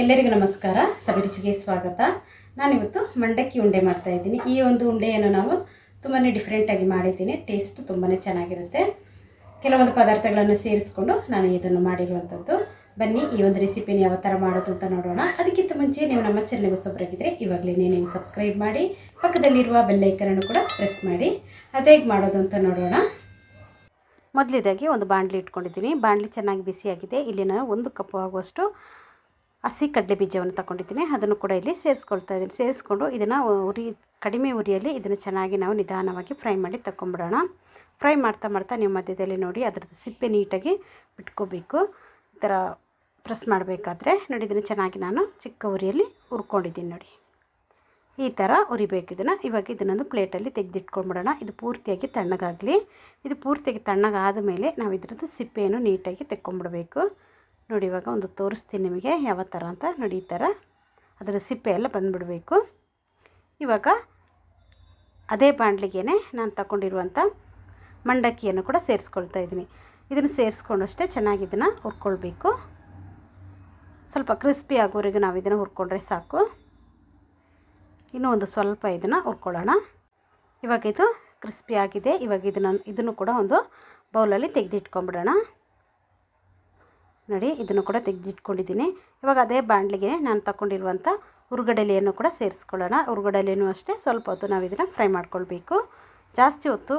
ಎಲ್ಲರಿಗೂ ನಮಸ್ಕಾರ. ಸಬರಿಸಿಗೆ ಸ್ವಾಗತ. ನಾನಿವತ್ತು ಮಂಡಕ್ಕಿ ಉಂಡೆ ಮಾಡ್ತಾ ಇದ್ದೀನಿ. ಈ ಒಂದು ಉಂಡೆಯನ್ನು ನಾವು ತುಂಬಾ ಡಿಫ್ರೆಂಟಾಗಿ ಮಾಡಿದ್ದೀನಿ. ಟೇಸ್ಟ್ ತುಂಬಾ ಚೆನ್ನಾಗಿರುತ್ತೆ. ಕೆಲವೊಂದು ಪದಾರ್ಥಗಳನ್ನು ಸೇರಿಸ್ಕೊಂಡು ನಾನು ಇದನ್ನು ಮಾಡಿರುವಂಥದ್ದು. ಬನ್ನಿ, ಈ ಒಂದು ರೆಸಿಪಿನ ಯಾವ ಥರ ಮಾಡೋದು ಅಂತ ನೋಡೋಣ. ಅದಕ್ಕಿಂತ ಮುಂಚೆ ನೀವು ನಮ್ಮ ಚಾನಲ್ಗೆ ಹೊಸಬ್ರಾಗಿದ್ದರೆ ಇವಾಗಲೇ ನೀವು ಸಬ್ಸ್ಕ್ರೈಬ್ ಮಾಡಿ, ಪಕ್ಕದಲ್ಲಿರುವ ಬೆಲ್ಲೈಕನನ್ನು ಕೂಡ ಪ್ರೆಸ್ ಮಾಡಿ. ಅದೇಗೆ ಮಾಡೋದು ಅಂತ ನೋಡೋಣ. ಮೊದಲಿದಾಗಿ ಒಂದು ಬಾಣಲಿ ಇಟ್ಕೊಂಡಿದ್ದೀನಿ. ಬಾಣಲಿ ಚೆನ್ನಾಗಿ ಬಿಸಿಯಾಗಿದೆ. ಇಲ್ಲಿ ನಾನು ಒಂದು ಕಪ್ಪು ಆಗುವಷ್ಟು ಹಸಿ ಕಡಲೆ ಬೀಜವನ್ನು ತಗೊಂಡಿದ್ದೀನಿ. ಅದನ್ನು ಕೂಡ ಇಲ್ಲಿ ಸೇರಿಸ್ಕೊಳ್ತಾ ಇದ್ದೀನಿ. ಸೇರಿಸ್ಕೊಂಡು ಇದನ್ನು ಉರಿ, ಕಡಿಮೆ ಉರಿಯಲ್ಲಿ ಇದನ್ನು ಚೆನ್ನಾಗಿ ನಾವು ನಿಧಾನವಾಗಿ ಫ್ರೈ ಮಾಡಿ ತಗೊಂಬಿಡೋಣ ಫ್ರೈ ಮಾಡ್ತಾ ಮಾಡ್ತಾ ನೀವು ಮಧ್ಯದಲ್ಲಿ ನೋಡಿ ಅದರದ್ದು ಸಿಪ್ಪೆ ನೀಟಾಗಿ ಬಿಟ್ಕೋಬೇಕು. ಈ ಥರ ಪ್ರೆಸ್ ಮಾಡಬೇಕಾದ್ರೆ ನೋಡಿ ಇದನ್ನು ಚೆನ್ನಾಗಿ ನಾನು ಚಿಕ್ಕ ಉರಿಯಲ್ಲಿ ಹುರ್ಕೊಂಡಿದ್ದೀನಿ ನೋಡಿ. ಈ ಥರ ಉರಿಬೇಕು ಇದನ್ನು. ಇವಾಗ ಇದನ್ನೊಂದು ಪ್ಲೇಟಲ್ಲಿ ತೆಗೆದಿಟ್ಕೊಂಡ್ಬಿಡೋಣ ಇದು ಪೂರ್ತಿಯಾಗಿ ತಣ್ಣಗಾಗಲಿ. ಇದು ಪೂರ್ತಿಯಾಗಿ ತಣ್ಣಗಾದ ಮೇಲೆ ನಾವು ಇದರದ್ದು ಸಿಪ್ಪೆಯನ್ನು ನೀಟಾಗಿ ತೆಕ್ಕೊಂಬಿಡಬೇಕು. ನೋಡಿ, ಇವಾಗ ಒಂದು ತೋರಿಸ್ತೀನಿ ನಿಮಗೆ ಯಾವ ಥರ ಅಂತ ನೋಡಿ ಈ ಥರ ಅದರ ಸಿಪ್ಪೆ ಎಲ್ಲ ಬಂದುಬಿಡಬೇಕು. ಇವಾಗ ಅದೇ ಬಾಣಲಿಗೆ ನಾನು ತಗೊಂಡಿರುವಂಥ ಮಂಡಕ್ಕಿಯನ್ನು ಕೂಡ ಸೇರಿಸ್ಕೊಳ್ತಾ ಇದ್ದೀನಿ. ಇದನ್ನು ಸೇರಿಸ್ಕೊಂಡು ಅಷ್ಟೇ ಚೆನ್ನಾಗಿ ಇದನ್ನು ಹುರ್ಕೊಳ್ಬೇಕು. ಸ್ವಲ್ಪ ಕ್ರಿಸ್ಪಿ ಆಗೋವರೆಗೂ ನಾವು ಇದನ್ನು ಹುರ್ಕೊಂಡ್ರೆ ಸಾಕು. ಇನ್ನೂ ಒಂದು ಸ್ವಲ್ಪ ಇದನ್ನು ಹುರ್ಕೊಳ್ಳೋಣ. ಇವಾಗ ಇದು ಕ್ರಿಸ್ಪಿ ಆಗಿದೆ. ಇವಾಗ ಇದನ್ನು ಇದನ್ನು ಕೂಡ ಒಂದು ಬೌಲಲ್ಲಿ ತೆಗೆದಿಟ್ಕೊಂಬಿಡೋಣ ನೋಡಿ, ಇದನ್ನು ಕೂಡ ತೆಗೆದಿಟ್ಕೊಂಡಿದ್ದೀನಿ. ಇವಾಗ ಅದೇ ಬಾಣಲಿಗೆ ನಾನು ತಗೊಂಡಿರುವಂಥ ಹುರುಗಡಲೆಯನ್ನು ಕೂಡ ಸೇರಿಸ್ಕೊಳ್ಳೋಣ. ಹುರುಗಡಲೆಯೂ ಅಷ್ಟೇ, ಸ್ವಲ್ಪ ಹೊತ್ತು ನಾವು ಇದನ್ನು ಫ್ರೈ ಮಾಡ್ಕೊಳ್ಬೇಕು. ಜಾಸ್ತಿ ಹೊತ್ತು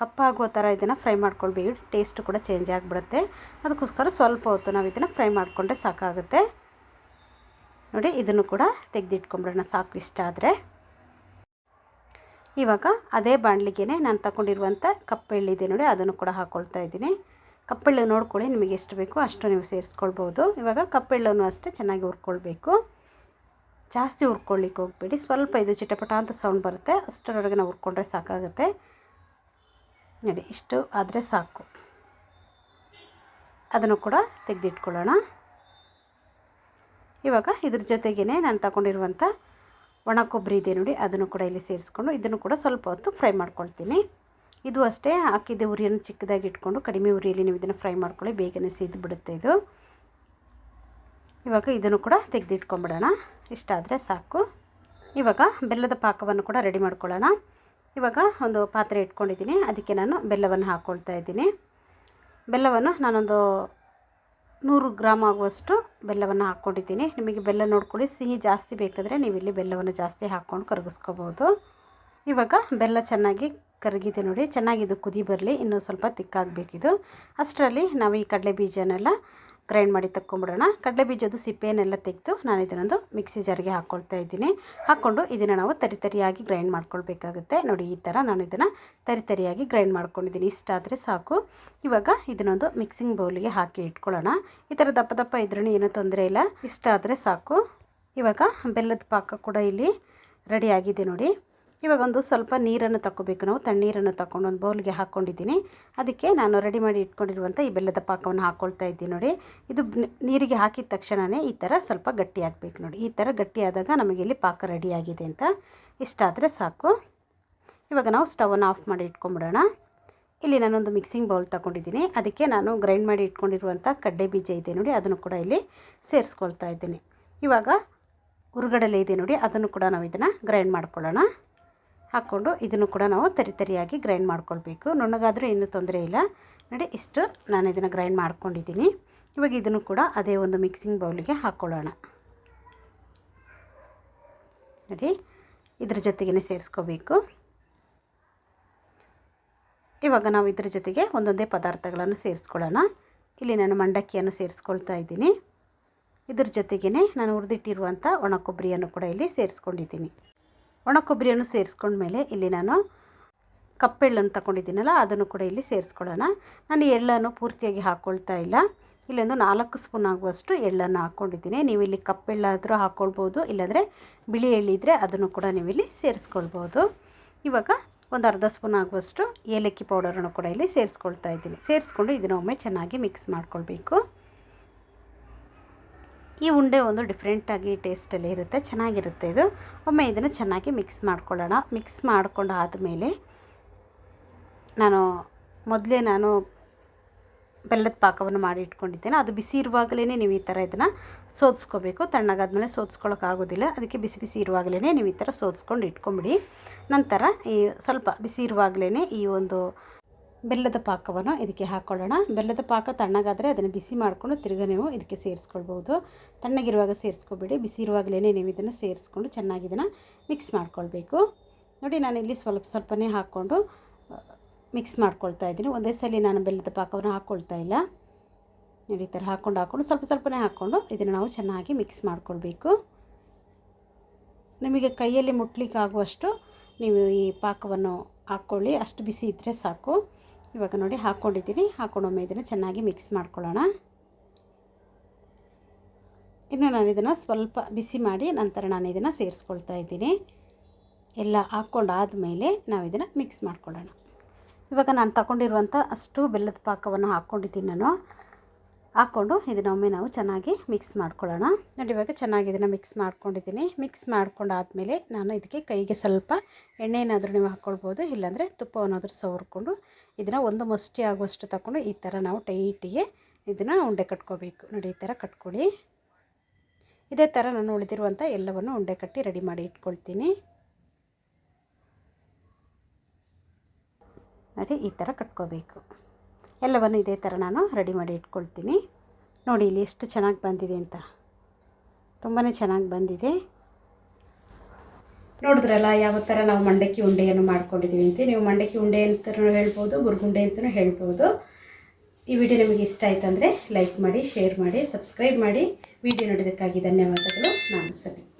ಕಪ್ಪಾಗುವ ಥರ ಇದನ್ನು ಫ್ರೈ ಮಾಡ್ಕೊಳ್ಬೇಕು. ಟೇಸ್ಟ್ ಕೂಡ ಚೇಂಜ್ ಆಗಿಬಿಡುತ್ತೆ. ಅದಕ್ಕೋಸ್ಕರ ಸ್ವಲ್ಪ ಹೊತ್ತು ನಾವು ಇದನ್ನು ಫ್ರೈ ಮಾಡಿಕೊಂಡ್ರೆ ಸಾಕಾಗುತ್ತೆ. ನೋಡಿ, ಇದನ್ನು ಕೂಡ ತೆಗೆದಿಟ್ಕೊಂಬಿಡೋಣ, ಸಾಕು ಇಷ್ಟ ಆದರೆ. ಇವಾಗ ಅದೇ ಬಾಣಲಿಗೆ ನಾನು ತಗೊಂಡಿರುವಂಥ ಕಪ್ಪೆಳ್ಳಿದೆ ನೋಡಿ, ಅದನ್ನು ಕೂಡ ಹಾಕ್ಕೊಳ್ತಾ ಇದ್ದೀನಿ. ಕಪ್ಪೆಳ್ಳು ನೋಡ್ಕೊಳ್ಳಿ, ನಿಮಗೆ ಎಷ್ಟು ಬೇಕೋ ಅಷ್ಟು ನೀವು ಸೇರಿಸ್ಕೊಳ್ಬೋದು. ಇವಾಗ ಕಪ್ಪೆಳ್ಳನ್ನು ಅಷ್ಟೇ ಚೆನ್ನಾಗಿ ಹುರ್ಕೊಳ್ಬೇಕು. ಜಾಸ್ತಿ ಹುರ್ಕೊಳ್ಳಿಕ್ಕೆ ಹೋಗ್ಬೇಡಿ. ಸ್ವಲ್ಪ ಇದು ಚಿಟಪಟ ಅಂತ ಸೌಂಡ್ ಬರುತ್ತೆ. ಅಷ್ಟರೊಳಗೆ ನಾವು ಹುರ್ಕೊಂಡ್ರೆ ಸಾಕಾಗುತ್ತೆ. ನೋಡಿ, ಇಷ್ಟು ಆದರೆ ಸಾಕು. ಅದನ್ನು ಕೂಡ ತೆಗೆದಿಟ್ಕೊಳ್ಳೋಣ. ಇವಾಗ ಇದ್ರ ಜೊತೆಗೇ ನಾನು ತಗೊಂಡಿರುವಂಥ ಒಣ ಕೊಬ್ಬರಿ ಇದೆ ನೋಡಿ, ಅದನ್ನು ಕೂಡ ಇಲ್ಲಿ ಸೇರಿಸ್ಕೊಂಡು ಇದನ್ನು ಕೂಡ ಸ್ವಲ್ಪ ಹೊತ್ತು ಫ್ರೈ ಮಾಡ್ಕೊಳ್ತೀನಿ. ಇದು ಅಷ್ಟೇ, ಹಾಕಿದ್ದೆ ಉರಿಯನ್ನು ಚಿಕ್ಕದಾಗಿ ಇಟ್ಕೊಂಡು ಕಡಿಮೆ ಉರಿಯಲ್ಲಿ ನೀವು ಇದನ್ನು ಫ್ರೈ ಮಾಡ್ಕೊಳ್ಳಿ, ಬೇಗನೆ ಸೇದು ಬಿಡುತ್ತೆ ಇದು. ಇವಾಗ ಇದನ್ನು ಕೂಡ ತೆಗೆದಿಟ್ಕೊಂಬಿಡೋಣ. ಇಷ್ಟಾದರೆ ಸಾಕು. ಇವಾಗ ಬೆಲ್ಲದ ಪಾಕವನ್ನು ಕೂಡ ರೆಡಿ ಮಾಡ್ಕೊಳ್ಳೋಣ. ಇವಾಗ ಒಂದು ಪಾತ್ರೆ ಇಟ್ಕೊಂಡಿದ್ದೀನಿ, ಅದಕ್ಕೆ ನಾನು ಬೆಲ್ಲವನ್ನು ಹಾಕ್ಕೊಳ್ತಾ ಇದ್ದೀನಿ. ಬೆಲ್ಲವನ್ನು ನಾನೊಂದು ನೂರು ಗ್ರಾಮ್ ಆಗುವಷ್ಟು ಬೆಲ್ಲವನ್ನು ಹಾಕ್ಕೊಂಡಿದ್ದೀನಿ. ನಿಮಗೆ ಬೆಲ್ಲ ನೋಡ್ಕೊಳ್ಳಿ, ಸಿಹಿ ಜಾಸ್ತಿ ಬೇಕಾದರೆ ನೀವು ಇಲ್ಲಿ ಬೆಲ್ಲವನ್ನು ಜಾಸ್ತಿ ಹಾಕ್ಕೊಂಡು ಕರಗಿಸ್ಕೋಬೋದು. ಇವಾಗ ಬೆಲ್ಲ ಚೆನ್ನಾಗಿ ಕರಗಿದೆ ನೋಡಿ, ಚೆನ್ನಾಗಿದು ಕುದಿ ಬರಲಿ, ಇನ್ನೂ ಸ್ವಲ್ಪ ತಿಕ್ಕಾಗಬೇಕಿದು. ಅಷ್ಟರಲ್ಲಿ ನಾವು ಈ ಕಡಲೆ ಬೀಜನೆಲ್ಲ ಗ್ರೈಂಡ್ ಮಾಡಿ ತಕ್ಕೊಂಬಿಡೋಣ. ಕಡಲೆ ಬೀಜದ ಸಿಪ್ಪೆಯನ್ನೆಲ್ಲ ತೆಗೆದು ನಾನು ಇದನ್ನೊಂದು ಮಿಕ್ಸಿ ಜಾರಿಗೆ ಹಾಕ್ಕೊಳ್ತಾ ಇದ್ದೀನಿ. ಹಾಕ್ಕೊಂಡು ಇದನ್ನು ನಾವು ತರಿತರಿಯಾಗಿ ಗ್ರೈಂಡ್ ಮಾಡ್ಕೊಳ್ಬೇಕಾಗುತ್ತೆ. ನೋಡಿ, ಈ ಥರ ನಾನು ಇದನ್ನು ತರಿತರಿಯಾಗಿ ಗ್ರೈಂಡ್ ಮಾಡ್ಕೊಂಡಿದ್ದೀನಿ. ಇಷ್ಟಾದರೆ ಸಾಕು. ಇವಾಗ ಇದನ್ನೊಂದು ಮಿಕ್ಸಿಂಗ್ ಬೌಲಿಗೆ ಹಾಕಿ ಇಟ್ಕೊಳ್ಳೋಣ. ಈ ಥರ ದಪ್ಪ ದಪ್ಪ ಇದ್ರೂ ಏನೂ ತೊಂದರೆ ಇಲ್ಲ. ಇಷ್ಟ ಆದರೆ ಸಾಕು. ಇವಾಗ ಬೆಲ್ಲದ ಪಾಕ ಕೂಡ ಇಲ್ಲಿ ರೆಡಿಯಾಗಿದೆ ನೋಡಿ. ಇವಾಗ ಒಂದು ಸ್ವಲ್ಪ ನೀರನ್ನು ತಗೋಬೇಕು ನಾವು ತಣ್ಣೀರನ್ನು ತಗೊಂಡು ಒಂದು ಬೌಲ್ಗೆ ಹಾಕ್ಕೊಂಡಿದ್ದೀನಿ. ಅದಕ್ಕೆ ನಾನು ರೆಡಿ ಮಾಡಿ ಇಟ್ಕೊಂಡಿರುವಂಥ ಈ ಬೆಲ್ಲದ ಪಾಕವನ್ನು ಹಾಕ್ಕೊಳ್ತಾ ಇದ್ದೀನಿ ನೋಡಿ. ಇದು ನೀರಿಗೆ ಹಾಕಿದ ತಕ್ಷಣವೇ ಈ ಥರ ಸ್ವಲ್ಪ ಗಟ್ಟಿ ಆಗಬೇಕು ನೋಡಿ. ಈ ಥರ ಗಟ್ಟಿಯಾದಾಗ ನಮಗೆ ಇಲ್ಲಿ ಪಾಕ ರೆಡಿಯಾಗಿದೆ ಅಂತ ಇಷ್ಟಾದರೆ ಸಾಕು. ಇವಾಗ ನಾವು ಸ್ಟವನ್ನು ಆಫ್ ಮಾಡಿ ಇಟ್ಕೊಂಬಿಡೋಣ. ಇಲ್ಲಿ ನಾನೊಂದು ಮಿಕ್ಸಿಂಗ್ ಬೌಲ್ ತಗೊಂಡಿದ್ದೀನಿ ಅದಕ್ಕೆ ನಾನು ಗ್ರೈಂಡ್ ಮಾಡಿ ಇಟ್ಕೊಂಡಿರುವಂಥ ಕಡ್ಡೆ ಬೀಜ ಇದೆ ನೋಡಿ, ಅದನ್ನು ಕೂಡ ಇಲ್ಲಿ ಸೇರಿಸ್ಕೊಳ್ತಾ ಇದ್ದೀನಿ. ಇವಾಗ ಉರುಗಡಲೆ ಇದೆ ನೋಡಿ, ಅದನ್ನು ಕೂಡ ನಾವು ಇದನ್ನು ಗ್ರೈಂಡ್ ಮಾಡ್ಕೊಳ್ಳೋಣ. ಹಾಕ್ಕೊಂಡು ಇದನ್ನು ಕೂಡ ನಾವು ತರಿ ತರಿಯಾಗಿ ಗ್ರೈಂಡ್ ಮಾಡ್ಕೊಳ್ಬೇಕು. ನುಣ್ಣಗಾದರೂ ಏನೂ ತೊಂದರೆ ಇಲ್ಲ. ನೋಡಿ, ಇಷ್ಟು ನಾನು ಇದನ್ನು ಗ್ರೈಂಡ್ ಮಾಡ್ಕೊಂಡಿದ್ದೀನಿ. ಇವಾಗ ಇದನ್ನು ಕೂಡ ಅದೇ ಒಂದು ಮಿಕ್ಸಿಂಗ್ ಬೌಲಿಗೆ ಹಾಕ್ಕೊಳ್ಳೋಣ ನೋಡಿ, ಇದ್ರ ಜೊತೆಗೇ ಸೇರಿಸ್ಕೋಬೇಕು. ಇವಾಗ ನಾವು ಇದ್ರ ಜೊತೆಗೆ ಒಂದೊಂದೇ ಪದಾರ್ಥಗಳನ್ನು ಸೇರಿಸ್ಕೊಳ್ಳೋಣ. ಇಲ್ಲಿ ನಾನು ಮಂಡಕ್ಕಿಯನ್ನು ಸೇರಿಸ್ಕೊಳ್ತಾ ಇದ್ದೀನಿ. ಇದ್ರ ಜೊತೆಗೇ ನಾನು ಹುರಿದಿಟ್ಟಿರುವಂಥ ಒಣ ಕೊಬ್ಬರಿಯನ್ನು ಕೂಡ ಇಲ್ಲಿ ಸೇರಿಸ್ಕೊಂಡಿದ್ದೀನಿ. ಒಣ ಕೊಬ್ಬರಿಯನ್ನು ಸೇರಿಸ್ಕೊಂಡ್ಮೇಲೆ ಇಲ್ಲಿ ನಾನು ಕಪ್ಪೆಳ್ಳನ್ನು ತಗೊಂಡಿದ್ದೀನಲ್ಲ, ಅದನ್ನು ಕೂಡ ಇಲ್ಲಿ ಸೇರಿಸ್ಕೊಳ್ಳೋಣ. ನಾನು ಎಳ್ಳನ್ನು ಪೂರ್ತಿಯಾಗಿ ಹಾಕ್ಕೊಳ್ತಾ ಇಲ್ಲ. ಇಲ್ಲೊಂದು ನಾಲ್ಕು ಸ್ಪೂನ್ ಆಗುವಷ್ಟು ಎಳ್ಳನ್ನು ಹಾಕ್ಕೊಂಡಿದ್ದೀನಿ ನೀವು ಇಲ್ಲಿ ಕಪ್ಪೆಳ್ಳಾದರೂ ಹಾಕ್ಕೊಳ್ಬೋದು ಇಲ್ಲಾಂದರೆ ಬಿಳಿ ಎಳ್ಳಿದ್ರೆ ಅದನ್ನು ಕೂಡ ನೀವು ಇಲ್ಲಿ ಸೇರಿಸ್ಕೊಳ್ಬೋದು. ಇವಾಗ ಒಂದು ಅರ್ಧ ಸ್ಪೂನ್ ಆಗುವಷ್ಟು ಏಲಕ್ಕಿ ಪೌಡರನ್ನು ಕೂಡ ಇಲ್ಲಿ ಸೇರಿಸ್ಕೊಳ್ತಾ ಇದ್ದೀನಿ. ಸೇರಿಸ್ಕೊಂಡು ಇದನ್ನ ಒಮ್ಮೆ ಚೆನ್ನಾಗಿ ಮಿಕ್ಸ್ ಮಾಡ್ಕೊಳ್ಬೇಕು. ಈ ಉಂಡೆ ಒಂದು ಡಿಫ್ರೆಂಟಾಗಿ ಟೇಸ್ಟಲ್ಲಿ ಇರುತ್ತೆ, ಚೆನ್ನಾಗಿರುತ್ತೆ ಇದು. ಒಮ್ಮೆ ಇದನ್ನು ಚೆನ್ನಾಗಿ ಮಿಕ್ಸ್ ಮಾಡ್ಕೊಳ್ಳೋಣ. ಮಿಕ್ಸ್ ಮಾಡಿಕೊಂಡು ಆದಮೇಲೆ ನಾನು ಮೊದಲೇ ನಾನು ಬೆಲ್ಲದ ಪಾಕವನ್ನು ಮಾಡಿ ಇಟ್ಕೊಂಡಿದ್ದೇನೆ. ಅದು ಬಿಸಿ ಇರುವಾಗಲೇ ನೀವು ಈ ಥರ ಇದನ್ನು ಸೋದಿಸ್ಕೋಬೇಕು ತಣ್ಣಗಾದ್ಮೇಲೆ ಸೋದಿಸ್ಕೊಳ್ಳೋಕ್ಕಾಗೋದಿಲ್ಲ ಅದಕ್ಕೆ ಬಿಸಿ ಬಿಸಿ ಇರುವಾಗಲೇ ನೀವು ಈ ಥರ ಸೋದಿಸ್ಕೊಂಡು ಇಟ್ಕೊಂಬಿಡಿ. ನಂತರ ಈ ಸ್ವಲ್ಪ ಬಿಸಿ ಇರುವಾಗಲೇ ಈ ಒಂದು ಬೆಲ್ಲದ ಪಾಕವನ್ನು ಇದಕ್ಕೆ ಹಾಕ್ಕೊಳ್ಳೋಣ ಬೆಲ್ಲದ ಪಾಕ ತಣ್ಣಗಾದರೆ ಅದನ್ನು ಬಿಸಿ ಮಾಡಿಕೊಂಡು ತಿರುಗಾ ನೀವು ಇದಕ್ಕೆ ಸೇರಿಸ್ಕೊಳ್ಬೋದು ತಣ್ಣಗಿರುವಾಗ ಸೇರಿಸ್ಕೊಬೇಡಿ. ಬಿಸಿ ಇರುವಾಗಲೇ ನೀವು ಇದನ್ನು ಸೇರಿಸ್ಕೊಂಡು ಚೆನ್ನಾಗಿ ಇದನ್ನು ಮಿಕ್ಸ್ ಮಾಡ್ಕೊಳ್ಬೇಕು. ನೋಡಿ ನಾನು ಇಲ್ಲಿ ಸ್ವಲ್ಪ ಸ್ವಲ್ಪನೇ ಹಾಕ್ಕೊಂಡು ಮಿಕ್ಸ್ ಮಾಡ್ಕೊಳ್ತಾ ಇದ್ದೀನಿ. ಒಂದೇ ಸಲ ನಾನು ಬೆಲ್ಲದ ಪಾಕವನ್ನು ಹಾಕ್ಕೊಳ್ತಾ ಇಲ್ಲ. ಈ ಥರ ಹಾಕ್ಕೊಂಡು ಹಾಕ್ಕೊಂಡು ಸ್ವಲ್ಪ ಸ್ವಲ್ಪನೇ ಹಾಕ್ಕೊಂಡು ಇದನ್ನು ನಾವು ಚೆನ್ನಾಗಿ ಮಿಕ್ಸ್ ಮಾಡ್ಕೊಳ್ಬೇಕು. ನಿಮಗೆ ಕೈಯಲ್ಲಿ ಮುಟ್ಲಿಕ್ಕೆ ಆಗುವಷ್ಟು ನೀವು ಈ ಪಾಕವನ್ನು ಹಾಕ್ಕೊಳ್ಳಿ ಅಷ್ಟು ಬಿಸಿ ಇದ್ದರೆ ಸಾಕು. ಇವಾಗ ನೋಡಿ ಹಾಕ್ಕೊಂಡಿದ್ದೀನಿ. ಹಾಕ್ಕೊಂಡೊಮ್ಮೆ ಇದನ್ನು ಚೆನ್ನಾಗಿ ಮಿಕ್ಸ್ ಮಾಡ್ಕೊಳ್ಳೋಣ. ಇನ್ನು ನಾನು ಇದನ್ನು ಸ್ವಲ್ಪ ಬಿಸಿ ಮಾಡಿ ನಂತರ ನಾನು ಇದನ್ನು ಸೇರಿಸ್ಕೊಳ್ತಾ ಇದ್ದೀನಿ. ಎಲ್ಲ ಹಾಕ್ಕೊಂಡಾದಮೇಲೆ ನಾವು ಇದನ್ನು ಮಿಕ್ಸ್ ಮಾಡ್ಕೊಳ್ಳೋಣ. ಇವಾಗ ನಾನು ತಗೊಂಡಿರುವಂಥ ಅಷ್ಟು ಬೆಲ್ಲದ ಪಾಕವನ್ನು ಹಾಕ್ಕೊಂಡಿದ್ದೀನಿ ನಾನು. ಹಾಕ್ಕೊಂಡು ಇದನ್ನೊಮ್ಮೆ ನಾವು ಚೆನ್ನಾಗಿ ಮಿಕ್ಸ್ ಮಾಡ್ಕೊಳ್ಳೋಣ. ನೋಡಿ, ಇವಾಗ ಚೆನ್ನಾಗಿ ಇದನ್ನು ಮಿಕ್ಸ್ ಮಾಡ್ಕೊಂಡಿದ್ದೀನಿ. ಮಿಕ್ಸ್ ಮಾಡ್ಕೊಂಡಾದಮೇಲೆ ನಾನು ಇದಕ್ಕೆ ಕೈಗೆ ಸ್ವಲ್ಪ ಎಣ್ಣೆನಾದರೂ ನೀವು ಹಾಕ್ಕೊಳ್ಬೋದು. ಇಲ್ಲಾಂದರೆ ತುಪ್ಪವನ್ನಾದರೂ ಸವರ್ಕೊಂಡು ಇದನ್ನು ಒಂದು ಮುಷ್ಟಿ ಆಗುವಷ್ಟು ತಗೊಂಡು ಈ ಥರ ನಾವು ಟೈಟಿಗೆ ಇದನ್ನು ಉಂಡೆ ಕಟ್ಕೋಬೇಕು. ನೋಡಿ, ಈ ಥರ ಕಟ್ಕೊಳ್ಳಿ. ಇದೇ ಥರ ನಾನು ಉಳಿದಿರುವಂಥ ಎಲ್ಲವನ್ನು ಉಂಡೆ ಕಟ್ಟಿ ರೆಡಿ ಮಾಡಿ ಇಟ್ಕೊಳ್ತೀನಿ. ನೋಡಿ, ಈ ಥರ ಕಟ್ಕೋಬೇಕು. ಎಲ್ಲವನ್ನು ಇದೇ ಥರ ನಾನು ರೆಡಿ ಮಾಡಿ ಇಟ್ಕೊಳ್ತೀನಿ. ನೋಡಿ, ಇಲ್ಲಿ ಎಷ್ಟು ಚೆನ್ನಾಗಿ ಬಂದಿದೆ ಅಂತ. ತುಂಬಾ ಚೆನ್ನಾಗಿ ಬಂದಿದೆ. ನೋಡಿದ್ರಲ್ಲ, ಯಾವ ಥರ ನಾವು ಮಂಡಕ್ಕಿ ಉಂಡೆಯನ್ನು ಮಾಡ್ಕೊಂಡಿದ್ದೀವಿ ಅಂತ. ನೀವು ಮಂಡಕ್ಕಿ ಉಂಡೆ ಅಂತಲೂ ಹೇಳ್ಬೋದು ಬುರ್ಗುಂಡೆ ಅಂತಲೂ ಹೇಳ್ಬೋದು. ಈ ವಿಡಿಯೋ ನಿಮಗೆ ಇಷ್ಟ ಆಯ್ತು ಅಂದರೆ ಲೈಕ್ ಮಾಡಿ, ಶೇರ್ ಮಾಡಿ, ಸಬ್ಸ್ಕ್ರೈಬ್ ಮಾಡಿ. ವಿಡಿಯೋ ನೋಡೋದಕ್ಕಾಗಿ ಧನ್ಯವಾದಗಳು. ನಮಸ್ತೆ.